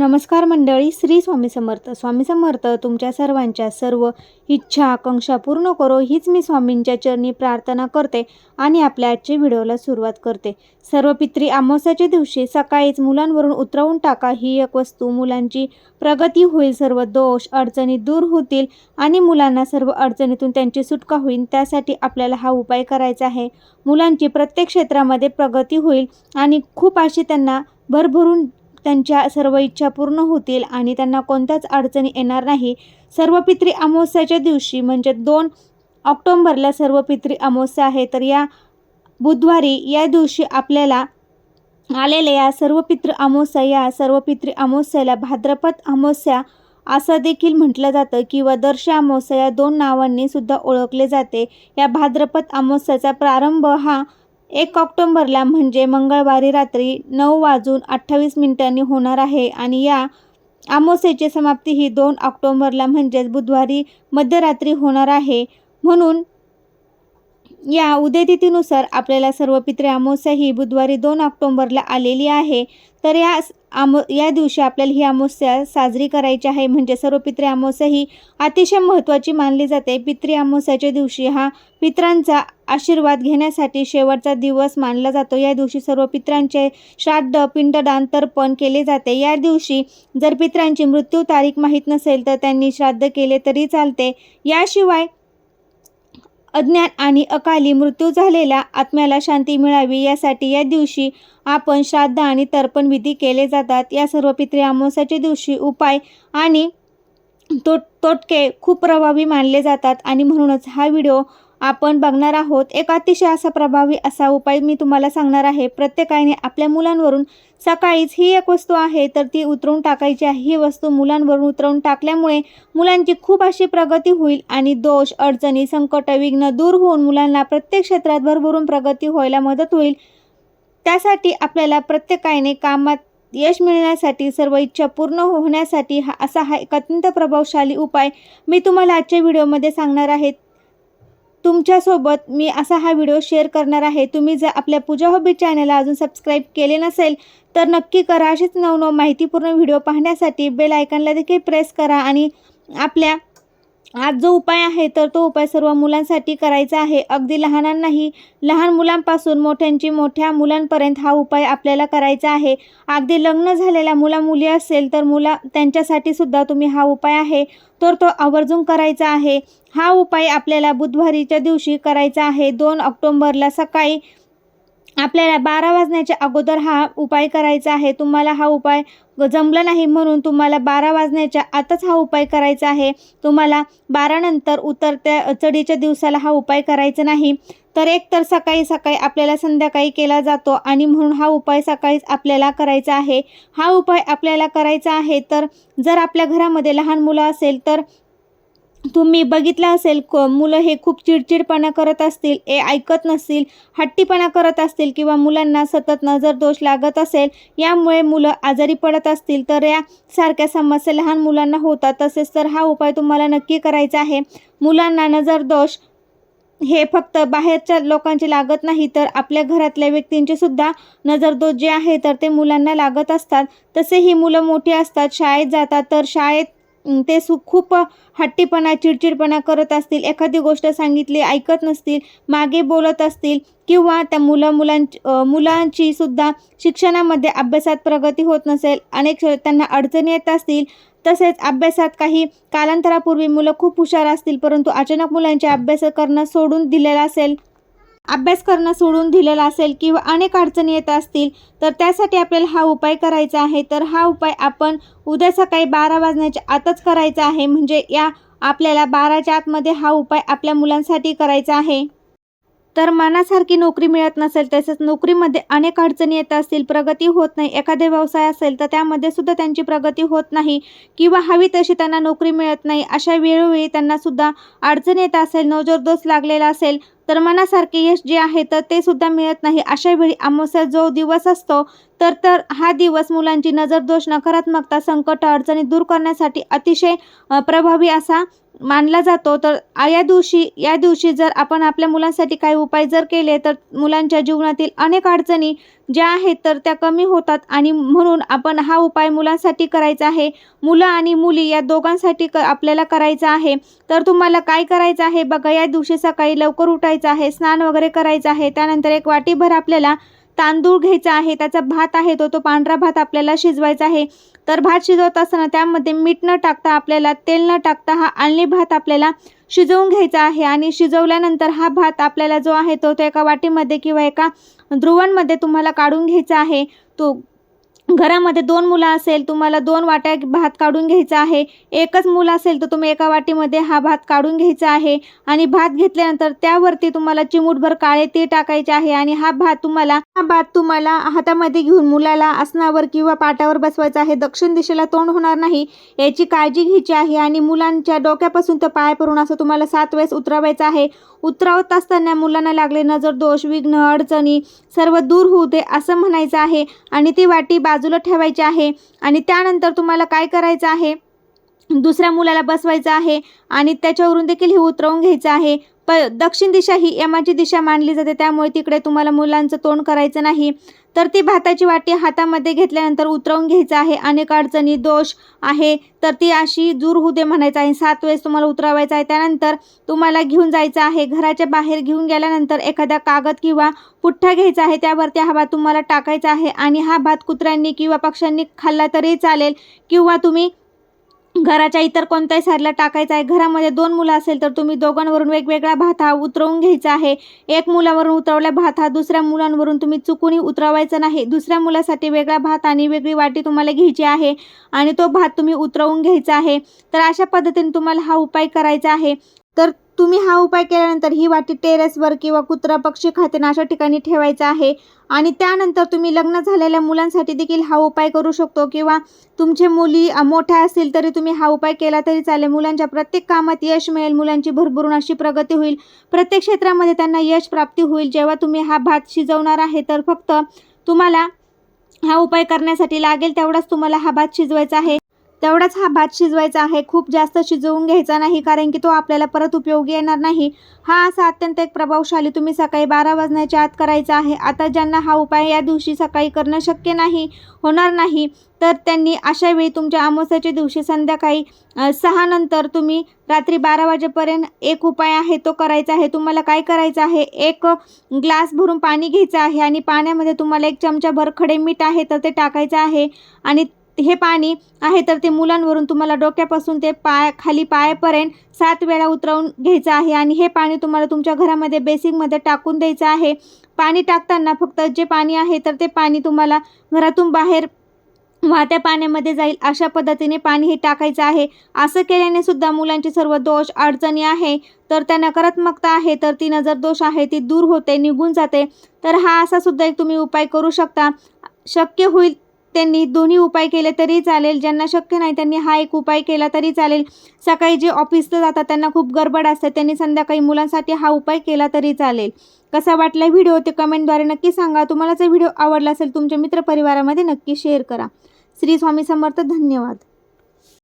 नमस्कार मंडळी श्री स्वामी समर्थ. स्वामी समर्थ तुमच्या सर्वांच्या सर्व इच्छा आकांक्षा पूर्ण करो हीच मी स्वामींच्या चरणी प्रार्थना करते आणि आपल्या आजच्या व्हिडिओला सुरुवात करते. सर्व पित्री अमावस्याच्या दिवशी सकाळीच मुलांवरून उतरवून टाका. ही एक वस्तू मुलांची प्रगती होईल. सर्व दोष अडचणी दूर होतील आणि मुलांना सर्व अडचणीतून त्यांची सुटका होईल. त्यासाठी आपल्याला हा उपाय करायचा आहे. मुलांची प्रत्येक क्षेत्रामध्ये प्रगती होईल आणि खूप अशी त्यांना भरभरून त्यांच्या सर्व इच्छा पूर्ण होतील आणि त्यांना कोणत्याच अडचणी येणार नाही. सर्व पित्री अमावस्याच्या दिवशी म्हणजे दोन ऑक्टोंबरला सर्व पित्री अमावस्या आहे तर या बुधवारी या दिवशी आपल्याला आलेल्या या सर्व पितृ अमावस्या या सर्व पितृ अमावस्याला भाद्रपद अमावस्या असं देखील म्हटलं जातं किंवा दर्श अमावस्या या दोन नावांनी सुद्धा ओळखले जाते. या भाद्रपद अमावस्याचा प्रारंभ हा एक ऑक्टोंबरला म्हणजे मंगळवारी रात्री नऊ वाजून अठ्ठावीस मिनिटांनी होणार आहे आणि या आमोसेची समाप्ती ही दोन ऑक्टोंबरला म्हणजेच बुधवारी मध्यरात्री होणार आहे. म्हणून या उद्यातिथीनुसार आपल्याला सर्व पित्रे अमावस्या ही बुधवारी दोन ऑक्टोंबरला आलेली आहे. तर या आमो आम या दिवशी आपल्याला ही अमावस्या साजरी करायची आहे. म्हणजे सर्व पित्रे अमावस्या ही अतिशय महत्त्वाची मानली जाते. पित्री अमावस्याच्या दिवशी हा पित्रांचा आशीर्वाद घेण्यासाठी शेवटचा दिवस मानला जातो. या दिवशी सर्व पित्रांचे श्राद्ध पिंडदान तर्पण केले जाते. या दिवशी जर पित्रांची मृत्यू तारीख माहीत नसेल तर त्यांनी श्राद्ध केले तरी चालते. याशिवाय अज्ञान आणि अकाली मृत्यू झालेल्या आत्म्याला शांती मिळावी यासाठी या दिवशी आपण श्राद्ध आणि तर्पण विधी केले जातात. या सर्व पित्री अमावस्याच्या दिवशी उपाय आणि तो तोटके खूप प्रभावी मानले जातात. आणि म्हणूनच हा व्हिडिओ आपण बघणार आहोत एक अतिशय असा प्रभावी असा उपाय मी तुम्हाला सांगणार आहे. प्रत्येकाने आपल्या मुलांवरून सकाळीच ही एक वस्तू आहे तर ती उतरवून टाकायची आहे. ही वस्तू मुलांवरून उतरवून टाकल्यामुळे मुलांची खूप अशी प्रगती होईल आणि दोष अडचणी संकट विघ्न दूर होऊन मुलांना प्रत्येक क्षेत्रात भरभरून प्रगती व्हायला मदत होईल. त्यासाठी आपल्याला प्रत्येकाने कामात यश मिळण्यासाठी सर्व इच्छा पूर्ण होण्यासाठी हा असा हा एक अत्यंत प्रभावशाली उपाय मी तुम्हाला आजच्या व्हिडिओमध्ये सांगणार आहे. तुमच्यासोबत मी असा हा व्हिडिओ शेअर करणार आहे. तुम्ही जर आपल्या पूजा हॉबी चॅनलला अजून सबस्क्राईब केले नसेल तर नक्की करा. अशीच नवनव माहितीपूर्ण व्हिडिओ पाहण्यासाठी बेल आयकनला देखील प्रेस करा आणि आपल्या आज जो उपाय आहे तर तो उपाय सर्व मुलांसाठी करायचा आहे. अगदी लहानांनाही लहान मुलांपासून मोठ्यांची मोठ्या मुलांपर्यंत हा उपाय आपल्याला करायचा आहे. अगदी लग्न झालेल्या मुला मुली असेल तर मुला त्यांच्यासाठी सुद्धा तुम्ही हा उपाय आहे. तर तो आवर्जून करायचा आहे. हा उपाय आपल्याला बुधवारीच्या दिवशी करायचा आहे. दोन ऑक्टोंबरला सकाळी आपल्याला बारा वाजण्याच्या अगोदर हा उपाय करायचा आहे. तुम्हाला हा उपाय जमला नाही म्हणून तुम्हाला बारा वाजण्याच्या आताच हा उपाय करायचा आहे. तुम्हाला बारानंतर उतरत्या चढीच्या दिवसाला हा उपाय करायचा नाही. तर एकतर सकाळी सकाळी आपल्याला संध्याकाळी केला जातो आणि म्हणून हा उपाय सकाळीच आपल्याला करायचा आहे. हा उपाय आपल्याला करायचा आहे तर जर आपल्या घरामध्ये लहान मुलं असेल तर तुम्ही बघितलं असेल क मुलं हे खूप चिडचिडपणा करत असतील ए ऐकत नसतील हट्टीपणा करत असतील किंवा मुलांना सतत नजर दोष लागत असेल यामुळे मुलं आजारी पडत असतील तर या सारख्या समस्या लहान मुलांना होतात. तसेच तर हा उपाय तुम्हाला नक्की करायचा आहे. मुलांना नजर दोष हे फक्त बाहेरच्या लोकांचे लागत नाही तर आपल्या घरातल्या व्यक्तींचे सुद्धा नजरदोष जे आहे तर ते मुलांना लागत असतात. तसे ही मुलं मोठी असतात शाळेत जातात तर शाळेत ते सु खूप हट्टीपणा चिडचिडपणा करत असतील. एखादी गोष्ट सांगितली ऐकत नसतील मागे बोलत असतील किंवा त्या मुलं मुलांची मुलांची सुद्धा शिक्षणामध्ये अभ्यासात प्रगती होत नसेल अनेक त्यांना अडचणी येत असतील तसेच अभ्यासात काही कालांतरापूर्वी मुलं खूप हुशार असतील परंतु अचानक मुलांचे अभ्यास करणं सोडून दिलेला असेल अभ्यास करणं सोडून दिलेला असेल किंवा अनेक अडचणी येत असतील तर त्यासाठी आपल्याला हा उपाय करायचा आहे. तर हा उपाय आपण उद्या सकाळी बारा वाजण्याच्या आतच करायचा आहे. म्हणजे या आपल्याला बाराच्या आतमध्ये हा उपाय आपल्या मुलांसाठी करायचा आहे. तर मनासारखी नोकरी मिळत नसेल तसेच नोकरीमध्ये अनेक अडचणी येत असतील प्रगती होत नाही एखादे व्यवसाय असेल तर त्यामध्ये सुद्धा त्यांची प्रगती होत नाही किंवा हवी तशी त्यांना नोकरी मिळत नाही. अशा वेळोवेळी त्यांना सुद्धा अडचण येत असेल नजरदोष लागलेला असेल तर मनासारखे यश जे आहे तर ते सुद्धा मिळत नाही. अशा वेळी अमावस्या जो दिवस असतो तर तर हा दिवस मुलांची नजरदोष नकारात्मकता संकट अडचणी दूर करण्यासाठी अतिशय प्रभावी असा मानला जातो तर या दिवशी या दिवशी जर आपण आपल्या मुलांसाठी काही उपाय जर केले तर मुलांच्या जीवनातील अनेक अडचणी ज्या आहेत तर त्या कमी होतात. आणि म्हणून आपण हा उपाय मुलांसाठी करायचा आहे. मुलं आणि मुली या दोघांसाठी क आपल्याला करायचा आहे. तर तुम्हाला काय करायचं आहे? बघा या दिवशी सकाळी लवकर उठायचं आहे स्नान वगैरे करायचं आहे. त्यानंतर एक वाटीभर आपल्याला तांदूळ घ्यायचा आहे. त्याचा भात आहे तो तो पांढरा भात आपल्याला शिजवायचा आहे. तर भात शिजवत असताना त्यामध्ये मीठ न टाकता आपल्याला तेल न टाकता हा आणली भात आपल्याला शिजवून घ्यायचा आहे. आणि शिजवल्यानंतर हा भात आपल्याला जो आहे तो तो एका वाटीमध्ये किंवा एका ध्रुवांमध्ये तुम्हाला काढून घ्यायचा आहे. तो घरामध्ये दोन मुलं असेल तुम्हाला दोन वाट्या भात काढून घ्यायचा आहे. एकच मुलं असेल तर तुम्ही एका वाटीमध्ये हा भात काढून घ्यायचा आहे. आणि भात घेतल्यानंतर त्यावरती तुम्हाला चिमूटभर काळे ते टाकायचे आहे. आणि हा भात तुम्हाला हा भात तुम्हाला हातामध्ये घेऊन मुलाला आसनावर किंवा पाटावर बसवायचा आहे. दक्षिण दिशेला तोंड होणार नाही. याची काळजी घ्यायची आहे. आणि मुलांच्या डोक्यापासून तर पडून असं तुम्हाला सात वेळेस उतरवायचं आहे. उतरावत असताना मुलांना लागले नजर दोष विघ्न अडचणी सर्व दूर होऊ दे असं म्हणायचं आहे. आणि ती वाटी बाजूला ठेवायची आहे आणि त्यानंतर तुम्हाला काय करायचं आहे? दुसऱ्या मुलाला बसवायचं आहे आणि त्याच्यावरून देखील हे उतरवून घ्यायचं आहे. प दक्षिण दिशा ही यमाची दिशा मानली जाते. त्यामुळे तिकडे तुम्हाला मुलांचं तोंड करायचं नाही. तर ती भाताची वाटी हातामध्ये घेतल्यानंतर उतरवून घ्यायचं आहे. अनेक अडचणी दोष आहे. तर ती अशी दूर होऊ दे म्हणायचं आहे. सात वेळेस तुम्हाला उतरवायचं आहे. त्यानंतर तुम्हाला घेऊन जायचं आहे. घराच्या बाहेर घेऊन गेल्यानंतर एखादा कागद किंवा पुठ्ठा घ्यायचा आहे. त्यावरती हा भात तुम्हाला टाकायचा आहे. आणि हा भात कुत्र्यांनी किंवा पक्ष्यांनी खाल्ला तरी चालेल. किंवा तुम्ही घराच्या इतर कोणत्याही साईडला टाकायचा आहे. घरामध्ये दोन मुलं असेल तर तुम्ही दोघांवरून वेगवेगळा भात हा उतरवून घ्यायचा आहे. एक मुलावरून उतरवला भात हा दुसऱ्या मुलांवरून तुम्ही चुकूनही उतरवायचा नाही. दुसऱ्या मुलासाठी वेगळा भात आणि वेगळी वाटी तुम्हाला घ्यायची आहे आणि तो भात तुम्ही उतरवून घ्यायचा आहे. तर अशा पद्धतीने तुम्हाला हा उपाय करायचा आहे. तर तुम्ही हा उपाय केल्यानंतर ही वाटी टेरेसवर किंवा कुत्रा पक्षी खाते अशा ठिकाणी ठेवायचा आहे. आणि त्यानंतर तुम्ही लग्न झालेल्या मुलांसाठी देखील हा उपाय करू शकतो किंवा तुमचे मुली मोठ्या असतील तरी तुम्ही हा उपाय केला तरी चालेल. मुलांच्या प्रत्येक कामात यश मिळेल मुलांची भरभरून अशी प्रगती होईल. प्रत्येक क्षेत्रामध्ये त्यांना यश प्राप्ती होईल. जेव्हा तुम्ही हा भात शिजवणार आहे तर फक्त तुम्हाला हा उपाय करण्यासाठी लागेल तेवढाच तुम्हाला हा भात शिजवायचा आहे. तेवढाच हा भात शिजवायचा आहे. खूप जास्त शिजवून घ्यायचा नाही कारण की तो आपल्याला परत उपयोगी येणार नाही. हा असा अत्यंत एक प्रभावशाली तुम्ही सकाळी बारा वाजण्याच्या आत करायचा आहे. आता ज्यांना हा उपाय या दिवशी सकाळी करणं शक्य नाही होणार नाही तर त्यांनी अशा वेळी तुमच्या अमावस्याच्या दिवशी संध्याकाळी सहानंतर सहा नंतर तुम्ही रात्री बारा वाजेपर्यंत एक उपाय आहे तो करायचा आहे. तुम्हाला काय करायचं आहे? एक ग्लास भरून पाणी घ्यायचं आहे आणि पाण्यामध्ये तुम्हाला एक चमचाभर खडे मीठ आहे तर ते टाकायचं आहे आणि हे पाणी आहे तर ते मुलांवरून तुम्हाला डोक्यापासून ते पाय खाली पायापर्यंत सात वेळा उतरवून घ्यायचं आहे. आणि हे पाणी तुम्हाला तुमच्या घरामध्ये बेसिकमध्ये टाकून द्यायचं आहे. पाणी टाकताना फक्त जे पाणी आहे तर ते पाणी तुम्हाला घरातून बाहेर वाहत्या पाण्यामध्ये जाईल. अशा पद्धतीने पाणी हे टाकायचं आहे. असं केल्याने सुद्धा मुलांचे सर्व दोष अडचणी आहे. तर त्या नकारात्मकता आहे तर ती नजर दोष आहे ती दूर होते निघून जाते. तर हा असा सुद्धा एक तुम्ही उपाय करू शकता. शक्य होईल त्यांनी दोन्ही उपाय केले तरी चालेल. ज्यांना शक्य नाही त्यांनी हा एक उपाय केला तरी चालेल. सकाळी जे ऑफिसला जातात त्यांना खूप गडबड असते. त्यांनी संध्याकाळी मुलांसाठी हा उपाय केला तरी चालेल. कसा वाटला व्हिडिओ? ते कमेंटद्वारे नक्की सांगा. तुम्हाला जर व्हिडिओ आवडला असेल तुमच्या मित्रपरिवारामध्ये नक्की शेअर करा. श्री स्वामी समर्थ धन्यवाद.